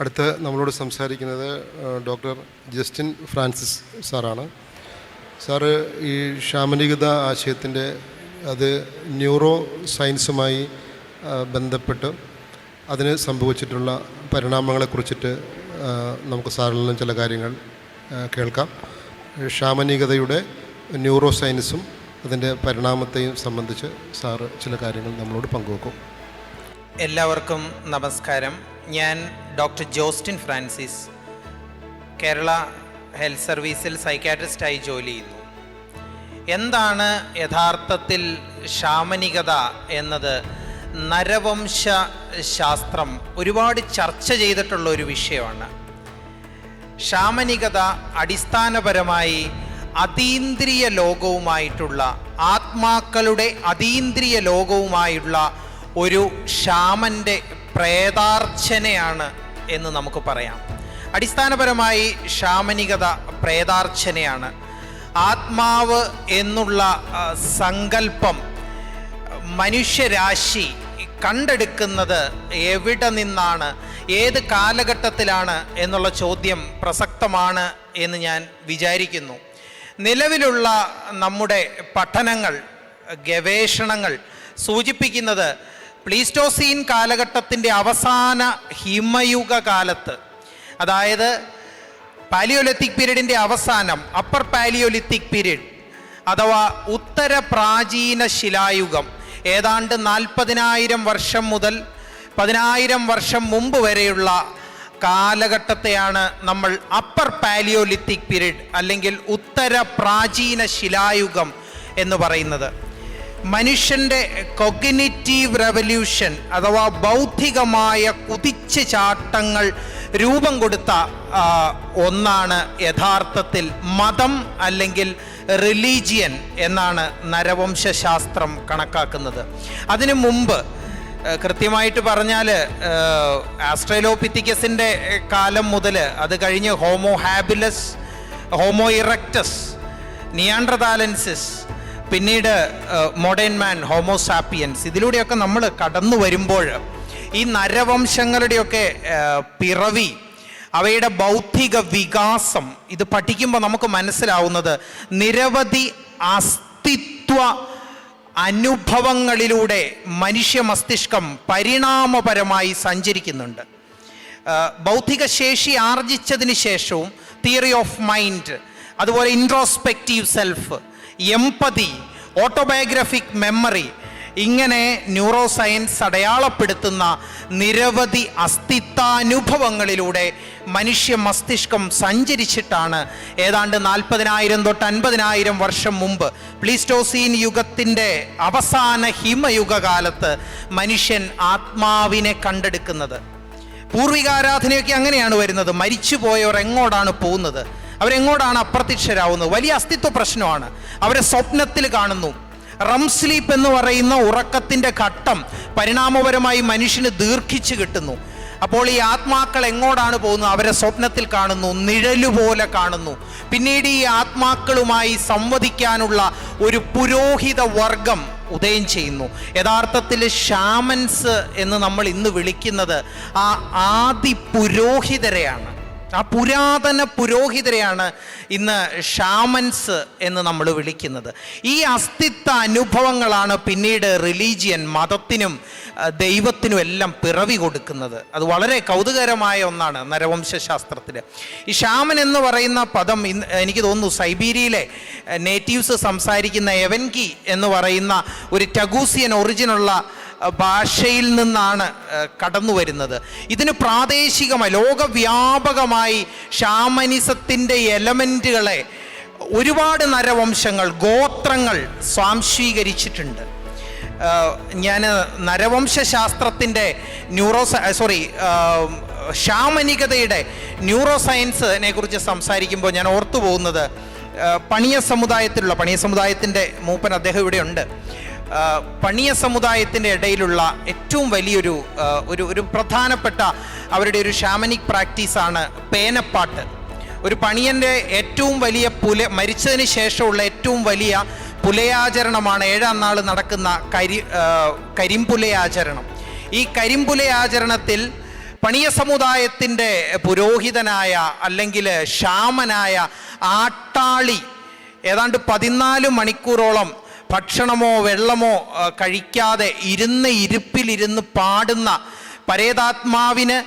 അടുത്ത് നമ്മളോട് സംസാരിക്കുന്നത് ഡോക്ടർ ജസ്റ്റിൻ ഫ്രാൻസിസ് സാറാണ്. സാറ് ഈ ഷാമനികത ആശയത്തിന്റെ അത് ന്യൂറോ സയൻസുമായി ബന്ധപ്പെട്ട് അതിന് സംഭവിച്ചിട്ടുള്ള പരിണാമങ്ങളെക്കുറിച്ചിട്ട് കുറിച്ചിട്ട് നമുക്ക് സാറിൽ നിന്നും ചില കാര്യങ്ങൾ കേൾക്കാം. ഷാമനികതയുടെ ന്യൂറോ സയൻസും അതിന്റെ പരിണാമത്തെയും സംബന്ധിച്ച് സാറ് ചില കാര്യങ്ങൾ നമ്മളോട് പങ്കുവെക്കും. എല്ലാവർക്കും നമസ്കാരം. ഞാൻ doctor Justin Francis Kerala health സർവീസിൽ സൈക്കാട്രിസ്റ്റായി ജോലി ചെയ്യുന്നു. എന്താണ് യഥാർത്ഥത്തിൽ ഷാമനികത എന്നത്? നരവംശ ശാസ്ത്രം ഒരുപാട് ചർച്ച ചെയ്തിട്ടുള്ള ഒരു വിഷയമാണ്. ഷാമനികത അടിസ്ഥാനപരമായി അതീന്ദ്രിയ ലോകവുമായിട്ടുള്ള ആത്മാക്കളുടെ അതീന്ദ്രിയ ലോകവുമായുള്ള ഒരു ഷാമന്റെ പ്രേതാർച്ചനയാണ് എന്ന് നമുക്ക് പറയാം. അടിസ്ഥാനപരമായി ഷാമനികത പ്രേതാർച്ചനയാണ്. ആത്മാവ് എന്നുള്ള സങ്കല്പം മനുഷ്യരാശി കണ്ടെടുക്കുന്നത് എവിടെ നിന്നാണ് ഏത് കാലഘട്ടത്തിലാണ് എന്നുള്ള ചോദ്യം പ്രസക്തമാണ് എന്ന് ഞാൻ വിചാരിക്കുന്നു. നിലവിലുള്ള നമ്മുടെ പഠനങ്ങൾ ഗവേഷണങ്ങൾ സൂചിപ്പിക്കുന്നത് പ്ലീസ്റ്റോസീൻ കാലഘട്ടത്തിന്റെ അവസാന ഹിമയുഗ കാലത്ത് അതായത് പാലിയോലിത്തിക് പീരീഡിന്റെ അവസാനം അപ്പർ പാലിയോലിത്തിക് പീരീഡ് അഥവാ ഉത്തര പ്രാചീന ശിലായുഗം ഏതാണ്ട് നാൽപ്പതിനായിരം വർഷം മുതൽ പതിനായിരം വർഷം മുമ്പ് വരെയുള്ള കാലഘട്ടത്തെയാണ് നമ്മൾ അപ്പർ പാലിയോലിത്തിക് പീരീഡ് അല്ലെങ്കിൽ ഉത്തര പ്രാചീന ശിലായുഗം എന്ന് പറയുന്നത്. മനുഷ്യന്റെ കൊഗ്നിറ്റീവ് റെവല്യൂഷൻ അഥവാ ബൗദ്ധികമായ കുതിച്ചു ചാട്ടങ്ങൾ രൂപം കൊടുത്ത ഒന്നാണ് യഥാർത്ഥത്തിൽ മതം അല്ലെങ്കിൽ റിലീജിയൻ എന്നാണ് നരവംശാസ്ത്രം കണക്കാക്കുന്നത്. അതിനു മുമ്പ് കൃത്യമായിട്ട് പറഞ്ഞാൽ ആസ്ട്രേലോപിത്തിക്കസിന്റെ കാലം മുതൽ അത് കഴിഞ്ഞ് Homo habilis Homo erectus neanderthalensis പിന്നീട് മോഡേൺ മാൻ ഹോമോസാപ്പിയൻസ് ഇതിലൂടെയൊക്കെ നമ്മൾ കടന്നു വരുമ്പോൾ ഈ നരവംശങ്ങളുടെയൊക്കെ പിറവി അവയുടെ ബൗദ്ധിക വികാസം ഇത് പഠിക്കുമ്പോൾ നമുക്ക് മനസ്സിലാവുന്നത് നിരവധി അസ്തിത്വ അനുഭവങ്ങളിലൂടെ മനുഷ്യ മസ്തിഷ്കം പരിണാമപരമായി സഞ്ചരിക്കുന്നുണ്ട്. ബൗദ്ധിക ശേഷി ആർജിച്ചതിന് ശേഷവും തിയറി ഓഫ് മൈൻഡ് അതുപോലെ introspective self empathy autobiographic memory ഇങ്ങനെ ന്യൂറോ സയൻസ് അടയാളപ്പെടുത്തുന്ന നിരവധി അസ്തിത്വാനുഭവങ്ങളിലൂടെ മനുഷ്യ മസ്തിഷ്കം സഞ്ചരിച്ചിട്ടാണ് ഏതാണ്ട് നാൽപ്പതിനായിരം തൊട്ട് അൻപതിനായിരം വർഷം മുമ്പ് പ്ലീസ്റ്റോസീൻ യുഗത്തിന്റെ അവസാന ഹിമയുഗകാലത്ത് മനുഷ്യൻ ആത്മാവിനെ കണ്ടെടുക്കുന്നത്. പൂർവികാരാധനയൊക്കെ അങ്ങനെയാണ് വരുന്നത്. മരിച്ചുപോയവർ എങ്ങോട്ടാണ് പോകുന്നത്? അവരെങ്ങോട്ടാണ് അപ്രത്യക്ഷരാവുന്നത്? വലിയ അസ്തിത്വ പ്രശ്നമാണ്. അവരെ സ്വപ്നത്തിൽ കാണുന്നു. റം സ്ലീപ്പ് എന്ന് പറയുന്ന ഉറക്കത്തിന്റെ ഘട്ടം പരിണാമപരമായി മനുഷ്യന് ദീർഘിച്ച് കിട്ടുന്നു. അപ്പോൾ ഈ ആത്മാക്കൾ എങ്ങോട്ടാണ് പോകുന്നത്? അവരെ സ്വപ്നത്തിൽ കാണുന്നു നിഴലുപോലെ കാണുന്നു. പിന്നീട് ഈ ആത്മാക്കളുമായി സംവദിക്കാനുള്ള ഒരു പുരോഹിത വർഗം ഉദയം ചെയ്യുന്നു. യഥാർത്ഥത്തിൽ ഷാമൻസ് എന്ന് നമ്മൾ ഇന്ന് വിളിക്കുന്നത് ആ ആദി പുരോഹിതരെയാണ് ആ പുരാതന പുരോഹിതരെയാണ് ഇന്ന് ഷാമൻസ് എന്ന് നമ്മൾ വിളിക്കുന്നത്. ഈ അസ്തിത്വ അനുഭവങ്ങളാണ് പിന്നീട് റിലീജിയൻ മതത്തിനും ദൈവത്തിനും എല്ലാം പിറവി കൊടുക്കുന്നത്. അത് വളരെ കൗതുകരമായ ഒന്നാണ് നരവംശാസ്ത്രത്തിൽ ഈ ഷാമൻ എന്ന് പറയുന്ന പദം എനിക്ക് തോന്നുന്നു സൈബീരിയയിലെ നേറ്റീവ്സ് സംസാരിക്കുന്ന എവൻകി എന്ന് പറയുന്ന ഒരു ടഗൂസിയൻ ഒറിജിനുള്ള ഭാഷയിൽ നിന്നാണ് കടന്നു വരുന്നത്. ഇതിന് പ്രാദേശികമായി ലോകവ്യാപകമായി ഷാമനിസത്തിന്റെ എലമെന്റുകളെ ഒരുപാട് നരവംശങ്ങൾ ഗോത്രങ്ങൾ സ്വാംശീകരിച്ചിട്ടുണ്ട്. ഞാൻ നരവംശാസ്ത്രത്തിന്റെ ന്യൂറോ സോറി ഷാമനികതയുടെ ന്യൂറോ സയൻസിനെ കുറിച്ച് സംസാരിക്കുമ്പോൾ ഞാൻ ഓർത്തു പോകുന്നത് പണിയ സമുദായത്തിലുള്ള പണിയ സമുദായത്തിന്റെ മൂപ്പൻ അദ്ദേഹം ഇവിടെയുണ്ട്. പണിയ സമുദായത്തിന്റെ ഇടയിലുള്ള ഏറ്റവും വലിയൊരു ഒരു ഒരു പ്രധാനപ്പെട്ട അവരുടെ ഒരു ഷാമനിക് പ്രാക്ടീസാണ് പേനപ്പാട്ട്. ഒരു പണിയന്റെ ഏറ്റവും വലിയ പുല മരിച്ചതിന് ശേഷമുള്ള ഏറ്റവും വലിയ പുലയാചരണമാണ് ഏഴാം നാൾ നടക്കുന്ന കരി കരിമ്പുലയാചരണം. ഈ കരിമ്പുലയാചരണത്തിൽ പണിയ സമുദായത്തിന്റെ പുരോഹിതനായ അല്ലെങ്കിൽ ഷാമനായ ആട്ടാളി ഏതാണ്ട് പതിനാല് മണിക്കൂറോളം ഭക്ഷണമോ വെള്ളമോ കഴിക്കാതെ ഇരുന്ന് ഇരിപ്പിലിരുന്ന് പാടുന്ന പരേതാത്മാവിന്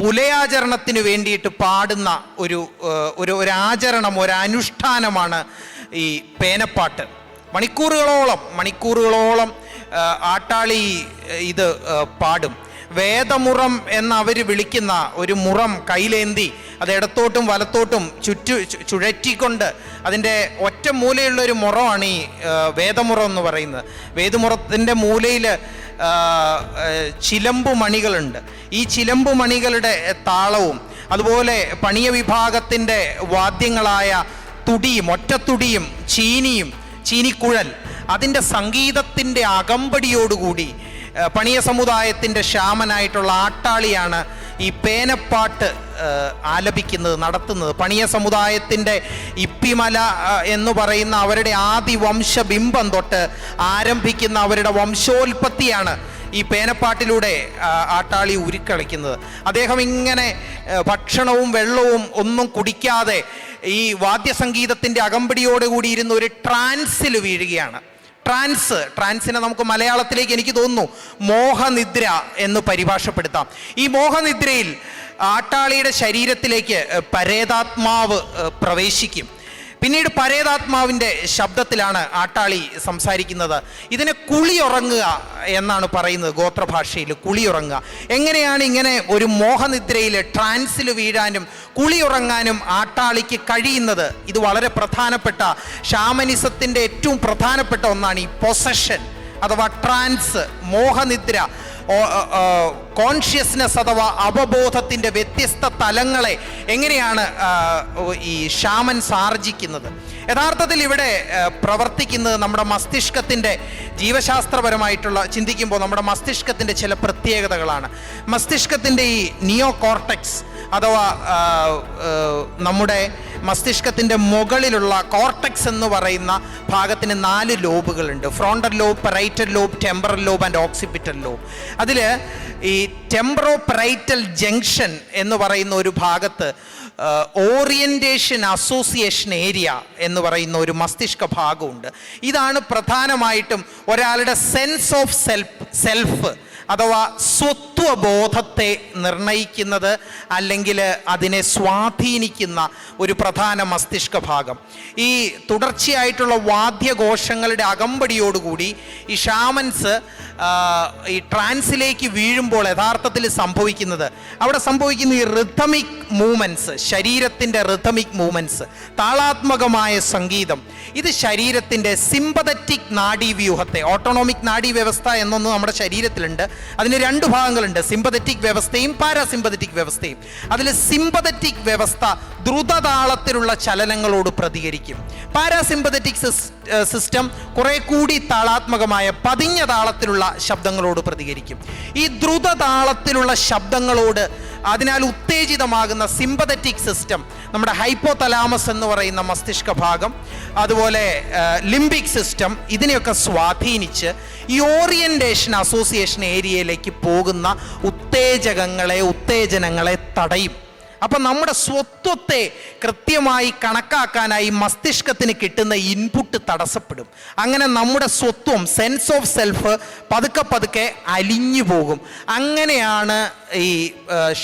പുലയാചരണത്തിന് വേണ്ടിയിട്ട് പാടുന്ന ഒരു ഒരു ഒരാചരണം ആചരണം ഒരു അനുഷ്ഠാനമാണ് ഈ പേനപ്പാട്ട്. മണിക്കൂറുകളോളം മണിക്കൂറുകളോളം ആട്ടാളി ഇത് പാടും. വേദമുറം എന്ന് അവർ വിളിക്കുന്ന ഒരു മുറം കയ്യിലേന്തി അത് ഇടത്തോട്ടും വലത്തോട്ടും ചുറ്റു ചുഴറ്റിക്കൊണ്ട് അതിന്റെ ഒറ്റ മൂലയുള്ള ഒരു മുറമാണ് ഈ വേദമുറം എന്ന് പറയുന്നത്. വേദമുറത്തിന്റെ മൂലയിൽ ചിലമ്പു മണികളുണ്ട്. ഈ ചിലമ്പു മണികളുടെ താളവും അതുപോലെ പണിയ വിഭാഗത്തിന്റെ വാദ്യങ്ങളായ തുടിയും ഒറ്റത്തുടിയും ചീനിയും ചീനിക്കുഴൽ അതിന്റെ സംഗീതത്തിന്റെ അകമ്പടിയോടുകൂടി പണിയ സമുദായത്തിന്റെ ശ്യാമനായിട്ടുള്ള ആട്ടാളിയാണ് ഈ പേനപ്പാട്ട് ആലപിക്കുന്നത് നടത്തുന്നത്. പണിയ സമുദായത്തിന്റെ ഇപ്പിമല എന്ന് പറയുന്ന അവരുടെ ആദി വംശബിംബം തൊട്ട് ആരംഭിക്കുന്ന അവരുടെ വംശോൽപത്തിയാണ് ഈ പേനപ്പാട്ടിലൂടെ ആട്ടാളി ഉരുക്കളിക്കുന്നത്. അദ്ദേഹം ഇങ്ങനെ ഭക്ഷണവും വെള്ളവും ഒന്നും കുടിക്കാതെ ഈ വാദ്യസംഗീതത്തിന്റെ അകമ്പടിയോടുകൂടി ഇരുന്ന് ഒരു ട്രാൻസിൽ വീഴുകയാണ്. ട്രാൻസ് ട്രാൻസിനെ നമുക്ക് മലയാളത്തിലേക്ക് എനിക്ക് തോന്നുന്നു മോഹനിദ്ര എന്ന് പരിഭാഷപ്പെടുത്താം. ഈ മോഹനിദ്രയിൽ ആട്ടാളിയുടെ ശരീരത്തിലേക്ക് പരേതാത്മാവ് പ്രവേശിക്കും. പിന്നീട് പരേതാത്മാവിന്റെ ശബ്ദത്തിലാണ് ആട്ടാളി സംസാരിക്കുന്നത്. ഇതിനെ കുളിയുറങ്ങുക എന്നാണ് പറയുന്നത് ഗോത്രഭാഷയിൽ കുളിയുറങ്ങുക. എങ്ങനെയാണ് ഇങ്ങനെ ഒരു മോഹനിദ്രയിൽ ട്രാൻസിൽ വീഴാനും കുളിയുറങ്ങാനും ആട്ടാളിക്ക് കഴിയുന്നത്? ഇത് വളരെ പ്രധാനപ്പെട്ട ഷാമനിസത്തിന്റെ ഏറ്റവും പ്രധാനപ്പെട്ട ഒന്നാണ് ഈ പൊസഷൻ അഥവാ ട്രാൻസ് മോഹനിദ്ര. കോൺഷ്യസ്നെസ് അഥവാ അവബോധത്തിന്റെ വ്യത്യസ്ത തലങ്ങളെ എങ്ങനെയാണ് ഈ ഷാമൻസ് സാർജിക്കുന്നത്? യഥാർത്ഥത്തിൽ ഇവിടെ പ്രവർത്തിക്കുന്നത് നമ്മുടെ മസ്തിഷ്കത്തിന്റെ ജീവശാസ്ത്രപരമായിട്ടുള്ള ചിന്തിക്കുമ്പോൾ നമ്മുടെ മസ്തിഷ്കത്തിന്റെ ചില പ്രത്യേകതകളാണ്. മസ്തിഷ്കത്തിന്റെ ഈ നിയോ കോർട്ടെക്സ് അഥവാ നമ്മുടെ മസ്തിഷ്കത്തിന്റെ മുകളിലുള്ള കോർട്ടക്സ് എന്ന് പറയുന്ന ഭാഗത്തിന് നാല് ലോബുകളുണ്ട്. Frontal lobe parietal lobe temporal lobe and occipital lobe അതിൽ ഈ ടെമ്പറോ പെറൈറ്റൽ ജംഗ്ഷൻ എന്ന് പറയുന്ന ഒരു ഭാഗത്ത് ഓറിയന്റേഷൻ അസോസിയേഷൻ ഏരിയ എന്ന് പറയുന്ന ഒരു മസ്തിഷ്ക ഭാഗമുണ്ട്. ഇതാണ് പ്രധാനമായിട്ടും ഒരാളുടെ സെൻസ് ഓഫ് സെൽഫ് സെൽഫ് അഥവാ സ്വത്വബോധത്തെ നിർണയിക്കുന്നത് അല്ലെങ്കിൽ അതിനെ സ്വാധീനിക്കുന്ന ഒരു പ്രധാന മസ്തിഷ്ക ഭാഗം. ഈ തുടർച്ചയായിട്ടുള്ള വാദ്യഘോഷങ്ങളുടെ അകമ്പടിയോടുകൂടി ഈ ഷാമൻസ് ഈ ട്രാൻസിലേക്ക് വീഴുമ്പോൾ യഥാർത്ഥത്തിൽ സംഭവിക്കുന്നത് അവിടെ സംഭവിക്കുന്ന ഈ റിഥമിക് മൂവ്മെന്റ്സ് ശരീരത്തിന്റെ റിഥമിക് മൂവ്മെന്റ്സ് താളാത്മകമായ സംഗീതം. ഇത് ശരീരത്തിന്റെ സിമ്പതറ്റിക് നാഡീവ്യൂഹത്തെ ഓട്ടോണോമിക് നാഡീ വ്യവസ്ഥ എന്നൊന്ന് നമ്മുടെ ശരീരത്തിലുണ്ട്. അതിന് രണ്ട് ഭാഗങ്ങളുണ്ട് സിമ്പതറ്റിക് വ്യവസ്ഥയും പാരാസിമ്പതറ്റിക് വ്യവസ്ഥയും. അതിൽ സിമ്പതറ്റിക് വ്യവസ്ഥ ദ്രുതതാളത്തിലുള്ള ചലനങ്ങളോട് പ്രതികരിക്കും. പാരാസിമ്പതറ്റിക് സിസ്റ്റം കുറെ കൂടി താളാത്മകമായ പതിഞ്ഞ താളത്തിലുള്ള ശബ്ദങ്ങളോട് പ്രതികരിക്കും. ഈ ദ്രുതതാളത്തിലുള്ള ശബ്ദങ്ങളോട് അതിനാൽ ഉത്തേജിതമാകുന്ന സിമ്പതറ്റിക് സിസ്റ്റം നമ്മുടെ ഹൈപ്പോ തലാമസ് എന്ന് പറയുന്ന മസ്തിഷ്ക ഭാഗം അതുപോലെ ലിംബിക് സിസ്റ്റം ഇതിനെയൊക്കെ സ്വാധീനിച്ച് ഈ ഓറിയന്റേഷൻ അസോസിയേഷൻ ഏരിയയിലേക്ക് പോകുന്ന ഉത്തേജകങ്ങളെ ഉത്തേജനങ്ങളെ തടയും. അപ്പം നമ്മുടെ സ്വത്വത്തെ കൃത്യമായി കണക്കാക്കാനായി മസ്തിഷ്കത്തിന് കിട്ടുന്ന ഇൻപുട്ട് തടസ്സപ്പെടും. അങ്ങനെ നമ്മുടെ സ്വത്വം സെൻസ് ഓഫ് സെൽഫ് പതുക്കെ പതുക്കെ അലിഞ്ഞു പോകും. അങ്ങനെയാണ് ഈ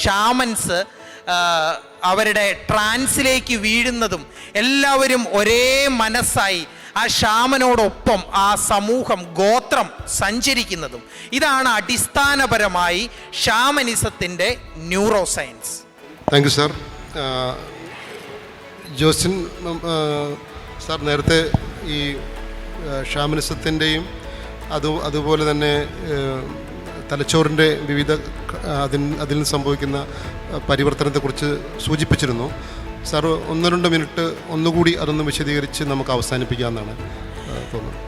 ഷാമൻസ് അവരുടെ ട്രാൻസിലേക്ക് വീഴുന്നതും എല്ലാവരും ഒരേ മനസ്സായി ആ ഷാമനോടൊപ്പം ആ സമൂഹം ഗോത്രം സഞ്ചരിക്കുന്നതും. ഇതാണ് അടിസ്ഥാനപരമായി ഷാമനിസത്തിന്റെ neuro science thank you sir. Josin sir നേരത്തെ ഈ ഷാമനിസത്തിന്റെയും അത് അതുപോലെ തന്നെ തലച്ചോറിന്റെ വിവിധ അതിൽ അതിൽ നിന്ന് സംഭവിക്കുന്ന പരിവർത്തനത്തെക്കുറിച്ച് സൂചിപ്പിച്ചിരുന്നു. സാർ ഒന്ന് രണ്ട് മിനിറ്റ് ഒന്നുകൂടി അതൊന്ന് വിശദീകരിച്ച് നമുക്ക് അവസാനിപ്പിക്കാമെന്നാണ് തോന്നുന്നത്.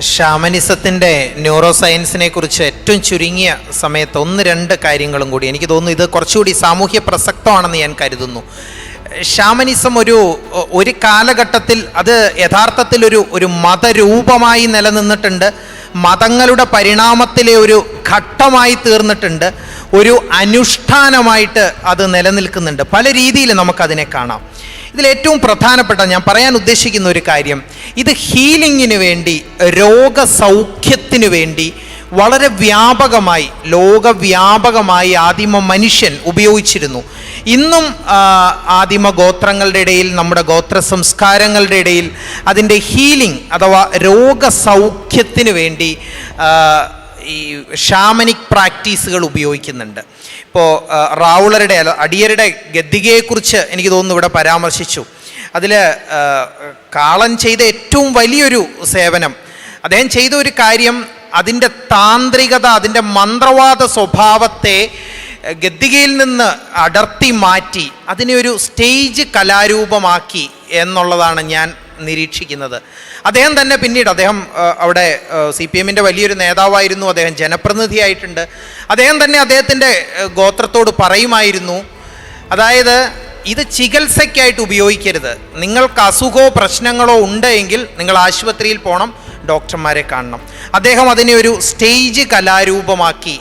ഷാമനിസത്തിന്റെ ന്യൂറോ സയൻസിനെ കുറിച്ച് ഏറ്റവും ചുരുങ്ങിയ സമയത്ത് ഒന്ന് രണ്ട് കാര്യങ്ങളും കൂടി. എനിക്ക് തോന്നുന്നു ഇത് കുറച്ചുകൂടി സാമൂഹ്യ പ്രസക്തമാണെന്ന് ഞാൻ കരുതുന്നു. ഷാമനിസം ഒരു ഒരു കാലഘട്ടത്തിൽ അത് യഥാർത്ഥത്തിൽ ഒരു ഒരു മതരൂപമായി നിലനിന്നിട്ടുണ്ട്. മതങ്ങളുടെ പരിണാമത്തിലെ ഒരു ഘട്ടമായി തീർന്നിട്ടുണ്ട്. ഒരു അനുഷ്ഠാനമായിട്ട് അത് നിലനിൽക്കുന്നുണ്ട്. പല രീതിയിൽ നമുക്കതിനെ കാണാം. ഇതിൽ ഏറ്റവും പ്രധാനപ്പെട്ട ഞാൻ പറയാൻ ഉദ്ദേശിക്കുന്ന ഒരു കാര്യം. ഇത് ഹീലിങ്ങിന് വേണ്ടി രോഗസൗഖ്യത്തിന് വേണ്ടി വളരെ വ്യാപകമായി ലോകവ്യാപകമായി ആദിമ മനുഷ്യൻ ഉപയോഗിച്ചിരുന്നു. ഇന്നും ആദിമ ഗോത്രങ്ങളുടെ ഇടയിൽ നമ്മുടെ ഗോത്ര സംസ്കാരങ്ങളുടെ ഇടയിൽ അതിന്റെ ഹീലിംഗ് അഥവാ രോഗസൗഖ്യത്തിന് വേണ്ടി ഈ ഷാമനിക് പ്രാക്ടീസുകൾ ഉപയോഗിക്കുന്നുണ്ട്. ഇപ്പോൾ റാവുളരുടെ അല്ല അടിയരുടെ ഗദ്ദികയെക്കുറിച്ച് എനിക്ക് തോന്നുന്നു ഇവിടെ പരാമർശിച്ചു. അതിൽ കാളൻ ചെയ്ത ഏറ്റവും വലിയൊരു സേവനം അദ്ദേഹം ചെയ്ത ഒരു കാര്യം അതിന്റെ താന്ത്രികത അതിന്റെ മന്ത്രവാദ സ്വഭാവത്തെ ഗദ്ദികയിൽ നിന്ന് അടർത്തി മാറ്റി അതിനെ ഒരു സ്റ്റേജ് കലാരൂപമാക്കി എന്നുള്ളതാണ് ഞാൻ നിരീക്ഷിക്കുന്നത്. അദ്ദേഹം തന്നെ പിന്നീട് അദ്ദേഹം അവിടെ സി പി എമ്മിന്റെ വലിയൊരു നേതാവായിരുന്നു അദ്ദേഹം ജനപ്രതിനിധിയായിട്ടുണ്ട്. അദ്ദേഹം തന്നെ അദ്ദേഹത്തിന്റെ ഗോത്രത്തോട് പറയുമായിരുന്നു അതായത് ഇത് ചികിത്സയ്ക്കായിട്ട് ഉപയോഗിക്കരുത്. നിങ്ങൾക്ക് അസുഖമോ പ്രശ്നങ്ങളോ ഉണ്ടെങ്കിൽ നിങ്ങൾ ആശുപത്രിയിൽ പോകണം ഡോക്ടർമാരെ കാണണം. അദ്ദേഹം അതിനെ ഒരു സ്റ്റേജ് കലാരൂപമാക്കി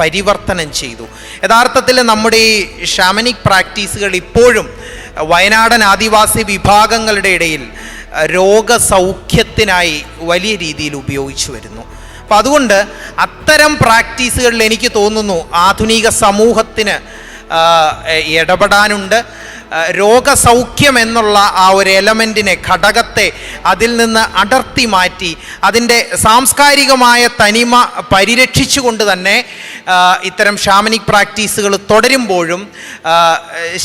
പരിവർത്തനം ചെയ്തു. യഥാർത്ഥത്തിൽ നമ്മുടെ ഈ ഷാമനിക് പ്രാക്ടീസുകൾ ഇപ്പോഴും വയനാടൻ ആദിവാസി വിഭാഗങ്ങളുടെ ഇടയിൽ രോഗസൗഖ്യത്തിനായി വലിയ രീതിയിൽ ഉപയോഗിച്ചു വരുന്നു. അപ്പം അതുകൊണ്ട് അത്തരം പ്രാക്ടീസുകളിൽ എനിക്ക് തോന്നുന്നു ആധുനിക സമൂഹത്തിന് ഇടപെടാനുണ്ട്. രോഗസൗഖ്യം എന്നുള്ള ആ ഒരു എലമെന്റിനെ ഘടകത്തെ അതിൽ നിന്ന് അടർത്തി മാറ്റി അതിന്റെ സാംസ്കാരികമായ തനിമ പരിരക്ഷിച്ചുകൊണ്ട് തന്നെ ഇത്തരം ഷാമനിക് പ്രാക്ടീസുകൾ തുടരുമ്പോഴും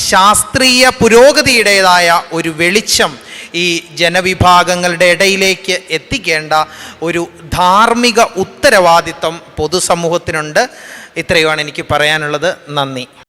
ശാസ്ത്രീയ പുരോഗതിയുടേതായ ഒരു വെളിച്ചം ഈ ജനവിഭാഗങ്ങളുടെ ഇടയിലേക്ക് എത്തിക്കേണ്ട ഒരു ധാർമ്മിക ഉത്തരവാദിത്വം പൊതുസമൂഹത്തിനുണ്ട്. ഇത്രയുമാണ് എനിക്ക് പറയാനുള്ളത്. നന്ദി.